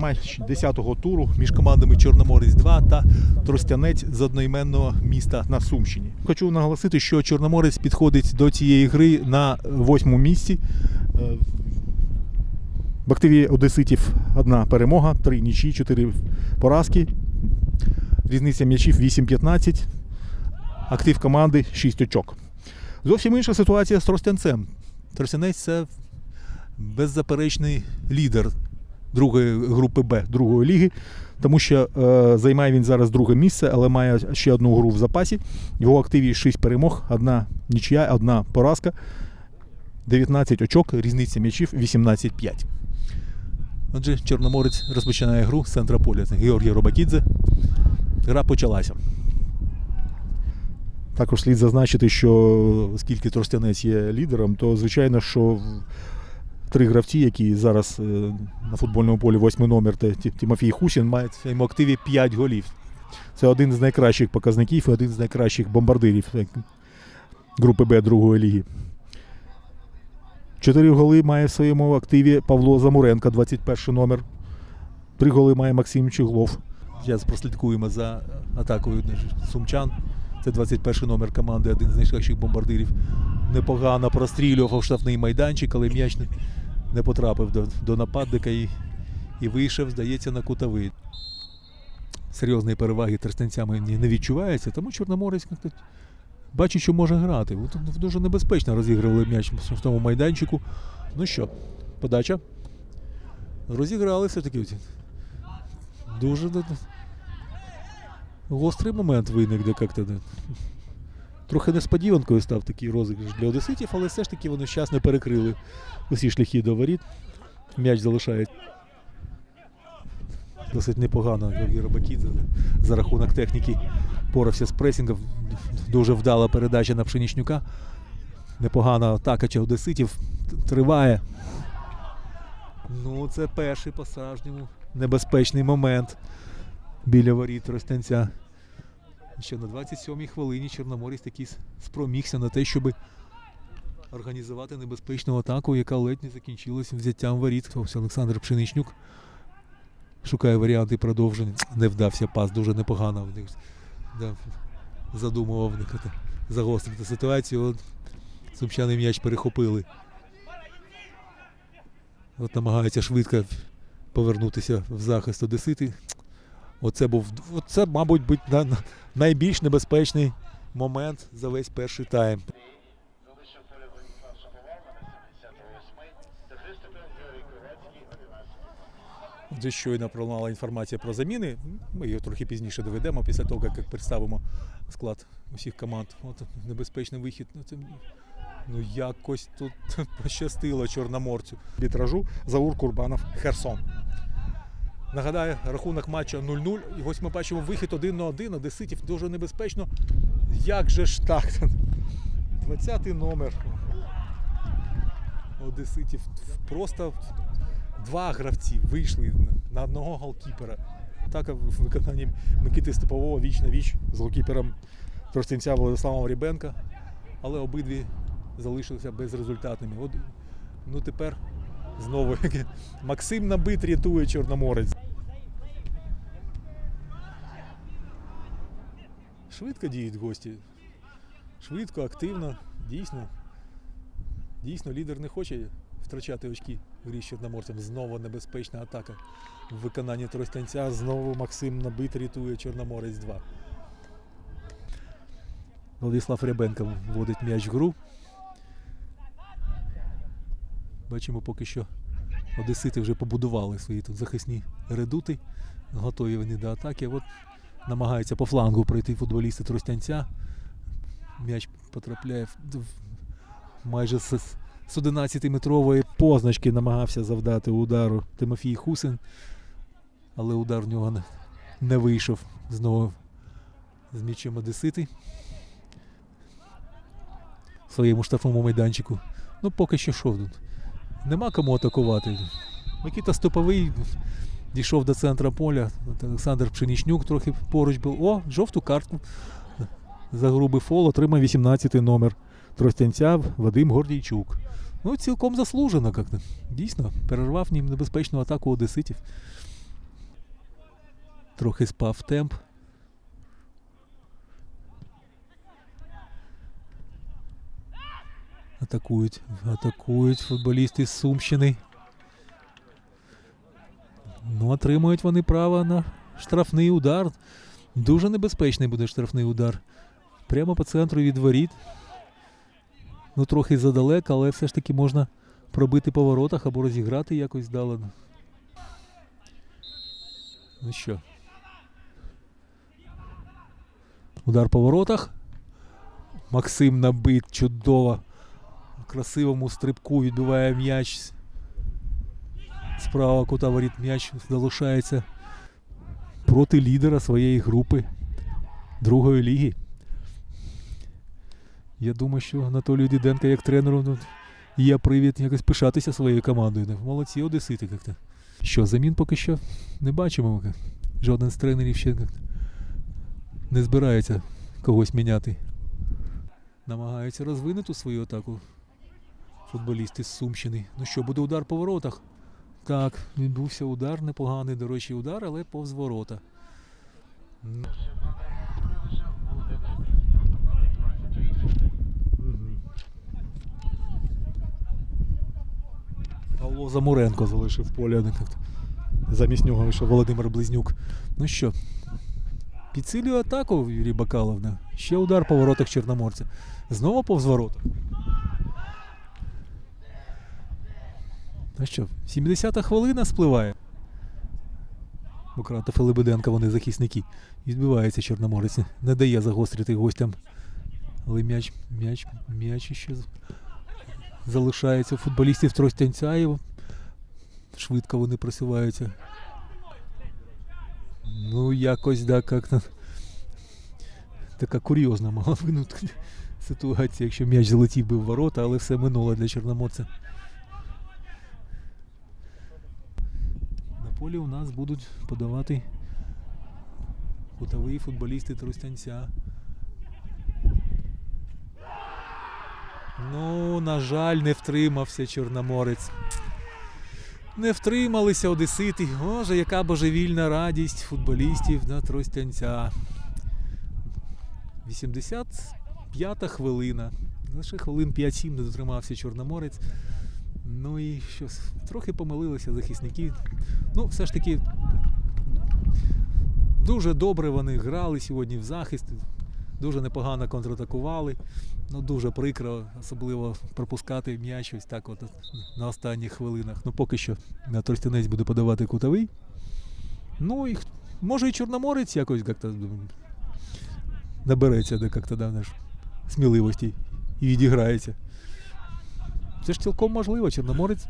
матч 10-го туру між командами Чорноморець 2 та Тростянець з одноіменного міста на Сумщині. Хочу наголосити, що Чорноморець підходить до цієї гри на восьмому місці. Е, В активі Одеситів одна перемога, три нічі, чотири поразки. Різниця м'ячів 8-15. Актив команди 6 очок. Зовсім інша ситуація з Тростянцем. Тростянець це беззаперечний лідер другої групи Б другої ліги, тому що е, займає він зараз друге місце, але має ще одну гру в запасі. Його активі 6 перемог, одна нічия, одна поразка, 19 очок, різниця м'ячів 18-5. Отже, Чорноморець розпочинає гру з центра поля. Георгій Робакідзе. Гра почалася. Також слід зазначити, що оскільки Тростянець є лідером, то звичайно, що три гравці, які зараз е, на футбольному полі восьмий номер та Тимофій Хусін, мають в своєму активі 5 голів. Це один з найкращих показників і один з найкращих бомбардирів е, групи Б другої ліги. Чотири голи має в своєму активі Павло Замуренко, 21 номер. Три голи має Максим Чуглов. Зараз прослідкуємо за атакою сумчан. Це 21 номер команди, один з найкращих бомбардирів. Непогано прострілював штрафний майданчик, але м'яч не, потрапив до, до нападника і, і вийшов, здається, на кутовий. Серйозної переваги тростянцями не, відчувається, тому Чорноморець бачить, що може грати. От Дуже небезпечно розігрували м'яч в штрафному майданчику. Ну що, подача. Розіграли все-таки. Дуже гострий момент виник, де як-то. Трохи несподіванкою став такий розіграш для одеситів, але все ж таки вони вчасно перекрили усі шляхи до воріт. М'яч залишає досить непогано Георгій Рабакідзе за рахунок техніки порався з пресінгом. Дуже вдала передача на Пшенічнюка. Непогана атака чи одеситів триває. Ну, це перший по-справжньому небезпечний момент біля воріт Ростянця. Ще на 27-й хвилині Чорноморець таки с- спромігся на те, щоб організувати небезпечну атаку, яка ледь не закінчилася взяттям воріт. Ось Олександр Пшеничнюк шукає варіанти продовження. Не вдався пас, дуже непогано задумував загострити ситуацію. От сумчани м'яч перехопили. От намагаються швидко повернутися в захист Одесити. Оце був оце, мабуть, на- на- найбільш небезпечний момент за весь перший тайм. Залишив поле Владислав Шаповал, номер 78 та Христопер Георгій Курецький, 11. Отже, щойно пролунала інформація про заміни. Ми її трохи пізніше доведемо після того, як представимо склад усіх команд. От небезпечний вихід. Ну, ну якось тут пощастило Чорноморцю. Вітражу Заур Курбанов Херсон. Нагадаю, рахунок матчу 0-0. І ось ми бачимо вихід один на один. Одеситів дуже небезпечно. Як же ж так? 20-й номер. Одеситів просто два гравці вийшли на одного голкіпера. Так в виконанні Микити Степового віч на віч з голкіпером Тростянця Владиславом Рібенка, але обидві залишилися безрезультатними. От, ну тепер знову Максим Набит рятує Чорноморець. Швидко діють гості. Швидко, активно, дійсно. Дійсно, лідер не хоче втрачати очки в грі з Чорноморцем. Знову небезпечна атака в виконанні Тростянця. Знову Максим Набит рятує Чорноморець 2. Владислав Рябенко вводить м'яч в гру. Бачимо поки що Одесити вже побудували свої тут захисні редути. Готові вони до атаки. От намагаються по флангу пройти футболісти Тростянця. М'яч потрапляє в, майже з, з 11-метрової позначки намагався завдати удару Тимофій Хусин. Але удар в нього не, не вийшов знову з м'ячем Одесити. В своєму штрафному майданчику. Ну, поки що що тут? Нема кому атакувати. Микита Стоповий дійшов до центра поля. От Олександр Пшенічнюк трохи поруч був. О, жовту картку. За грубий фол отримав 18-й номер Тростянця Вадим Гордійчук. Ну, цілком заслужено як-то. Дійсно, перервав ним небезпечну атаку одеситів. Трохи спав темп. Атакують, атакують футболісти з Сумщини. Ну, отримують вони право на штрафний удар. Дуже небезпечний буде штрафний удар. Прямо по центру від воріт. Ну, трохи задалека, але все ж таки можна пробити по воротах або розіграти якось здалено. Ну що? Удар по воротах. Максим набит чудово. Красивому стрибку відбиває м'яч. Справа кута воріт м'яч залишається проти лідера своєї групи другої ліги. Я думаю, що Анатолію Діденко як тренеру ну, є привід якось пишатися своєю командою. Ну, Молодці одесити як-то. Що, замін поки що не бачимо. Жоден з тренерів ще не збирається когось міняти. Намагаються розвинути свою атаку футболісти з Сумщини. Ну що, буде удар по воротах? Так, відбувся удар, непоганий, до речі, удар, але повз ворота. Павло Замуренко залишив поле. Замість нього вийшов Володимир Близнюк. Ну що, підсилює атаку Юрій Бакаловна. Ще удар по воротах Чорноморця. Знову повз ворота. Ну що, 70-та хвилина спливає. Бократов і Лебеденко, вони захисники. Відбивається Чорноморець. Не дає загострити гостям. Але м'яч, м'яч, м'яч ще залишається футболістів Тростянця. І швидко вони просуваються. Ну, якось, да, як-то така курйозна могла винути ситуація, якщо м'яч залетів би в ворота, але все минуло для Чорноморця. Полі у нас будуть подавати кутові футболісти Тростянця. Ну, на жаль, не втримався Чорноморець. Не втрималися одесити. Боже, яка божевільна радість футболістів на Тростянця. 85-та хвилина. Лише хвилин 5-7 не дотримався Чорноморець. Ну і що, трохи помилилися захисники. Ну, все ж таки, дуже добре вони грали сьогодні в захист. Дуже непогано контратакували. Ну, дуже прикро, особливо пропускати м'яч ось так от на останніх хвилинах. Ну, поки що на Тростянець буде подавати кутовий. Ну і може і Чорноморець якось як-то набереться де як-то да, сміливості і відіграється. Це ж цілком можливо. Чорноморець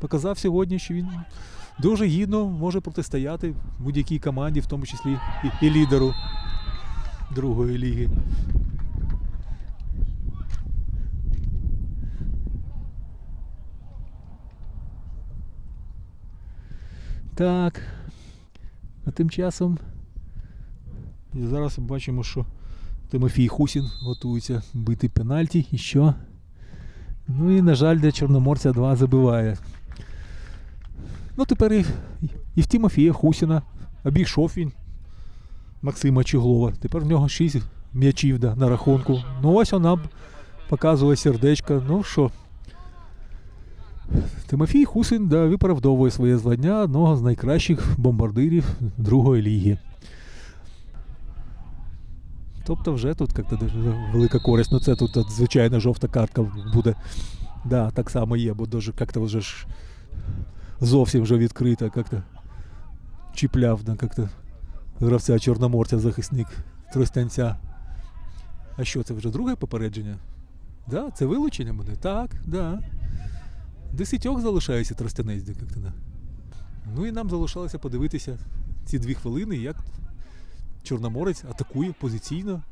показав сьогодні, що він дуже гідно може протистояти будь-якій команді, в тому числі і, і лідеру другої ліги. Так. А тим часом зараз бачимо, що Тимофій Хусін готується бити пенальті. І що? Ну і, на жаль, для Чорноморця 2 забиває. Ну, тепер і, і в Тимофія Хусіна обійшов він Максима Чуглова. Тепер в нього 6 м'ячів да, на рахунку. Ну ось вона показує сердечко. Ну що. Тимофій Хусин да, виправдовує своє звання одного з найкращих бомбардирів другої ліги. Тобто вже тут як-то велика користь. Ну це тут от, звичайно жовта картка буде. Да, так само є, бо дуже як-то вже ж зовсім вже відкрита, як-то чіпляв да, як-то гравця Чорноморця, захисник Тростянця. А що, це вже друге попередження? Да, це вилучення буде? Так, да. Десятьох залишається Тростянець. як-то. Ну і нам залишалося подивитися ці дві хвилини, як Чорноморець атакує позиційно.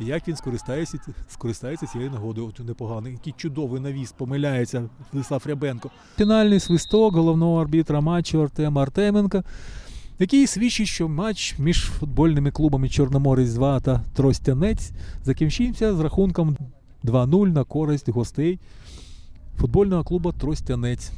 Як він скористається, скористається цією нагодою. От непоганий, який чудовий навіс, помиляється Владислав Рябенко. Фінальний свисток головного арбітра матчу Артема Артеменка, який свідчить, що матч між футбольними клубами Чорноморець 2 та Тростянець закінчився з рахунком 2-0 на користь гостей футбольного клубу Тростянець.